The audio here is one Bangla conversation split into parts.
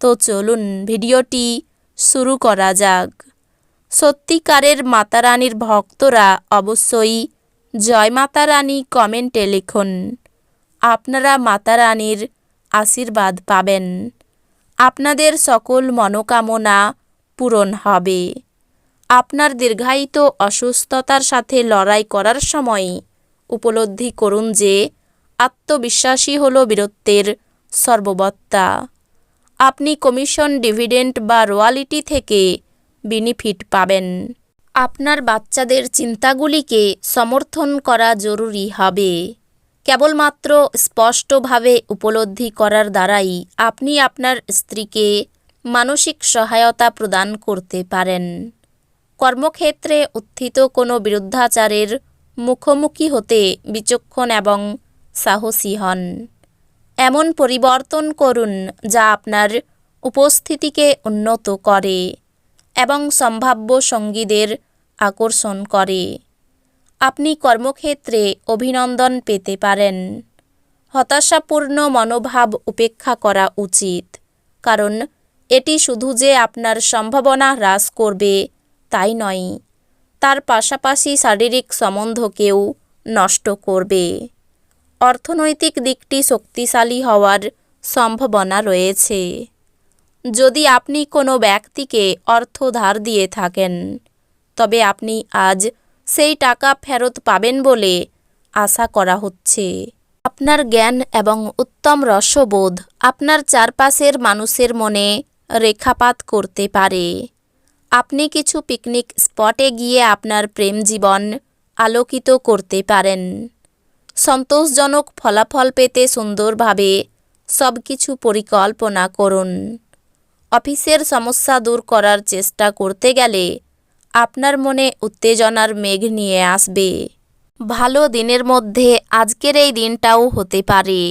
তো চলুন ভিডিওটি শুরু করা যাক। সত্যিকারের মাতারানীর ভক্তরা অবশ্যই জয় মাতা রানী কমেন্টে লিখুন। আপনারা মাতারানীর আশীর্বাদ পাবেন। আপনাদের সকল মনোকামনা পূরণ হবে। আপনার দীর্ঘায়িত অসুস্থতার সাথে লড়াই করার সময় উপলব্ধি করুন যে আত্মবিশ্বাসী হল বীরত্বের সর্ববত্তা। আপনি কমিশন ডিভিডেন্ড বা রোয়ালিটি থেকে বেনিফিট পাবেন। আপনার বাচ্চাদের চিন্তাগুলিকে সমর্থন করা জরুরি হবে। কেবলমাত্র স্পষ্টভাবে উপলব্ধি করার দ্বারাই আপনি আপনার স্ত্রীকে মানসিক সহায়তা প্রদান করতে পারেন। কর্মক্ষেত্রে উত্থিত কোনো বিরুদ্ধাচারের মুখোমুখি হতে বিচক্ষণ এবং সাহসী হন। এমন পরিবর্তন করুন যা আপনার উপস্থিতিকে উন্নত করে এবং সম্ভাব্য সঙ্গীদের আকর্ষণ করে। আপনি কর্মক্ষেত্রে অভিনন্দন পেতে পারেন। হতাশাপূর্ণ মনোভাব উপেক্ষা করা উচিত, কারণ এটি শুধু যে আপনার সম্ভাবনা হ্রাস করবে তাই নয়, তার পাশাপাশি শারীরিক সম্বন্ধকেও নষ্ট করবে। অর্থনৈতিক দিকটি শক্তিশালী হওয়ার সম্ভাবনা রয়েছে। যদি আপনি কোনো ব্যক্তিকে অর্থ ধার দিয়ে থাকেন, তবে আপনি আজ সেই টাকা ফেরত পাবেন বলে আশা করা হচ্ছে। আপনার জ্ঞান এবং উত্তম রসবোধ আপনার চারপাশের মানুষের মনে রেখাপাত করতে পারে। আপনি কিছু পিকনিক স্পটে গিয়ে আপনার প্রেম জীবন আলোকিত করতে পারেন। সন্তোষজনক ফলাফল পেতে সুন্দরভাবে সব কিছু পরিকল্পনা করুন। অফিসের সমস্যা দূর করার চেষ্টা করতে গেলে আপনার মনে উত্তেজনার মেঘ নিয়ে আসবে। ভালো দিনের মধ্যে আজকের এই দিনটাও হতে পারে।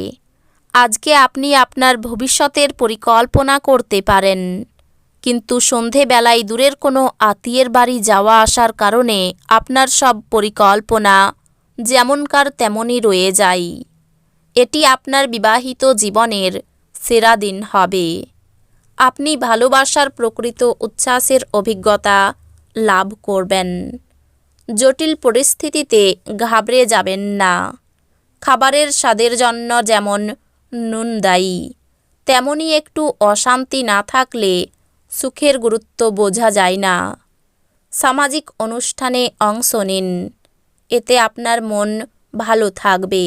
আজকে আপনি আপনার ভবিষ্যতের পরিকল্পনা করতে পারেন। কিন্তু সন্ধেবেলায় দূরের কোনো আত্মীয়ের বাড়ি যাওয়া আসার কারণে আপনার সব পরিকল্পনা যেমনকার তেমনই রয়ে যায় এটি আপনার বিবাহিত জীবনের সেরা দিন হবে। আপনি ভালোবাসার প্রকৃত উচ্ছ্বাসের অভিজ্ঞতা লাভ করবেন। জটিল পরিস্থিতিতে ঘাবড়ে যাবেন না। খাবারের স্বাদের জন্য যেমন নুন দায়ী, তেমনই একটু অশান্তি না থাকলে সুখের গুরুত্ব বোঝা যায় না। সামাজিক অনুষ্ঠানে অংশ নিন। এতে আপনার মন ভালো থাকবে।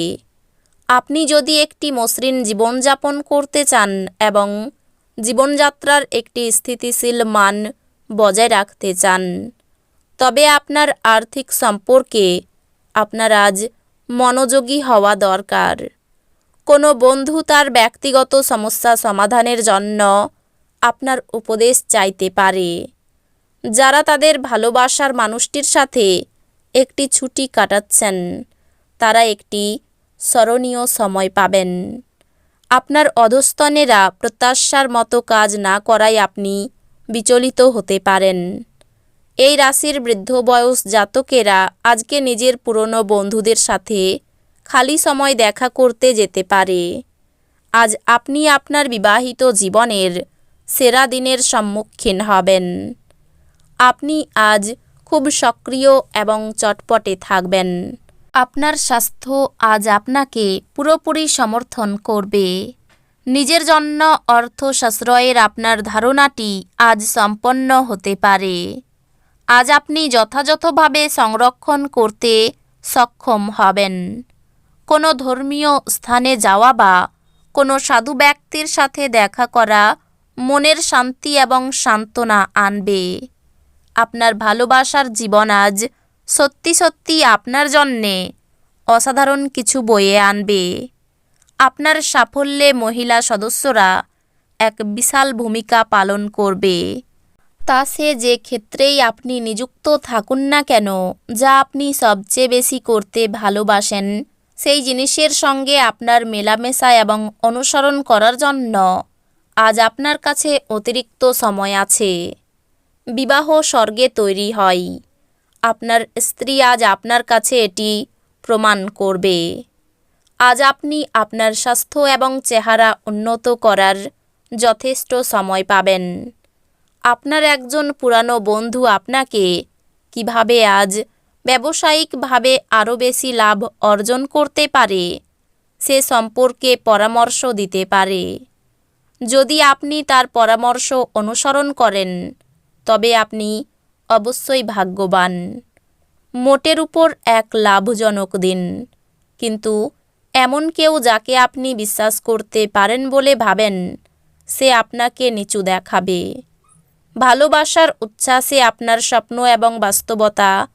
আপনি যদি একটি মসৃণ জীবনযাপন করতে চান এবং জীবনযাত্রার একটি স্থিতিশীল মান বজায় রাখতে চান, তবে আপনার আর্থিক সম্পর্কে আপনার আজ মনোযোগী হওয়া দরকার। কোনো বন্ধু তার ব্যক্তিগত সমস্যা সমাধানের জন্য আপনার উপদেশ চাইতে পারে। যারা তাদের ভালোবাসার মানুষটির সাথে একটি ছুটি কাটাচ্ছেন। তারা একটি স্মরণীয় সময় পাবেন। আপনার অধস্তনেরা প্রত্যাশার মতো কাজ না করায় আপনি বিচলিত হতে পারেন। এই রাশির বৃদ্ধ বয়স জাতকেরা আজকে নিজের পুরনো বন্ধুদের সাথে খালি সময় দেখা করতে যেতে পারে। আজ আপনি আপনার বিবাহিত জীবনের সেরা দিনের সম্মুখীন হবেন। আপনি আজ খুব সক্রিয় এবং চটপটে থাকবেন। আপনার স্বাস্থ্য আজ আপনাকে পুরোপুরি সমর্থন করবে। নিজের জন্য অর্থ সাশ্রয়ের আপনার ধারণাটি আজ সম্পন্ন হতে পারে। আজ আপনি যথাযথভাবে সংরক্ষণ করতে সক্ষম হবেন। কোনো ধর্মীয় স্থানে যাওয়া বা কোনো সাধু ব্যক্তির সাথে দেখা করা মনের শান্তি এবং সান্ত্বনা আনবে। আপনার ভালোবাসার জীবন আজ সত্যি সত্যি আপনার জন্যে অসাধারণ কিছু বয়ে আনবে। আপনার সাফল্যে মহিলা সদস্যরা এক বিশাল ভূমিকা পালন করবে। তা সে যে ক্ষেত্রেই আপনি নিযুক্ত থাকুন না কেন, যা আপনি সবচেয়ে বেশি করতে ভালোবাসেন, সেই জিনিসের সঙ্গে আপনার মেলামেশা এবং অনুসরণ করার জন্য আজ আপনার কাছে অতিরিক্ত সময় আছে। বিবাহ স্বর্গে তৈরি হয়। আপনার স্ত্রী আজ আপনার কাছে এটি প্রমাণ করবে। আজ আপনি আপনার স্বাস্থ্য এবং চেহারা উন্নত করার যথেষ্ট সময় পাবেন। আপনার একজন পুরানো বন্ধু আপনাকে কীভাবে আজ ব্যবসায়িকভাবে আরও বেশি লাভ অর্জন করতে পারে, সে সম্পর্কে পরামর্শ দিতে পারে। যদি আপনি তার পরামর্শ অনুসরণ করেন তবে আপনি অবশ্যই ভাগ্যবান। মোটের উপর এক লাভজনক দিন। কিন্তু এমন কেউ যাকে আপনি বিশ্বাস করতে পারেন বলে ভাবেন, সে আপনাকে নিচু দেখাবে। ভালোবাসার উচ্ছ্বাসে আপনার স্বপ্ন এবং বাস্তবতা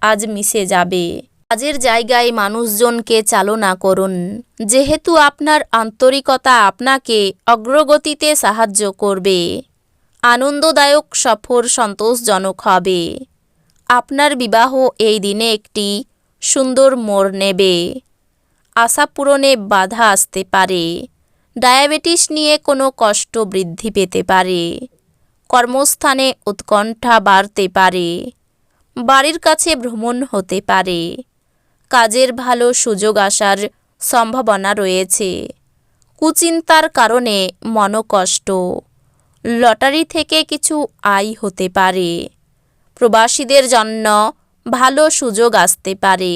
আজ মিশে যাবে। কাজের জায়গায় মানুষজনকে চালনা করুন। যেহেতু আপনার আন্তরিকতা আপনাকে অগ্রগতিতে সাহায্য করবে। আনন্দদায়ক সফর সন্তোষজনক হবে। আপনার বিবাহ এই দিনে একটি সুন্দর মোড় নেবে। আশা পূরণে বাধা আসতে পারে। ডায়াবেটিস নিয়ে কোনো কষ্ট বৃদ্ধি পেতে পারে। কর্মস্থানে উৎকণ্ঠা বাড়তে পারে। বাড়ির কাছে ভ্রমণ হতে পারে। কাজের ভালো সুযোগ আসার সম্ভাবনা রয়েছে। কুচিন্তার কারণে মনকষ্ট। লটারি থেকে কিছু আয় হতে পারে। প্রবাসীদের জন্য ভালো সুযোগ আসতে পারে।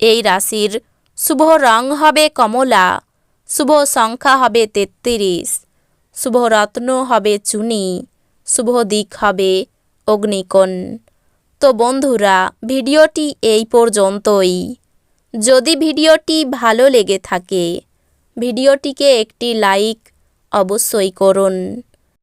এই রাশির শুভ রং হবে কমলা, শুভ সংখ্যা হবে তেত্রিশ, শুভ রত্ন হবে চুনি, শুভ দিক হবে অগ্নিকোণ। তো বন্ধুরা, ভিডিওটি এই পর্যন্তই। যদি ভিডিওটি ভালো লেগে থাকে, ভিডিওটিকে একটি লাইক অবশ্যই করুন।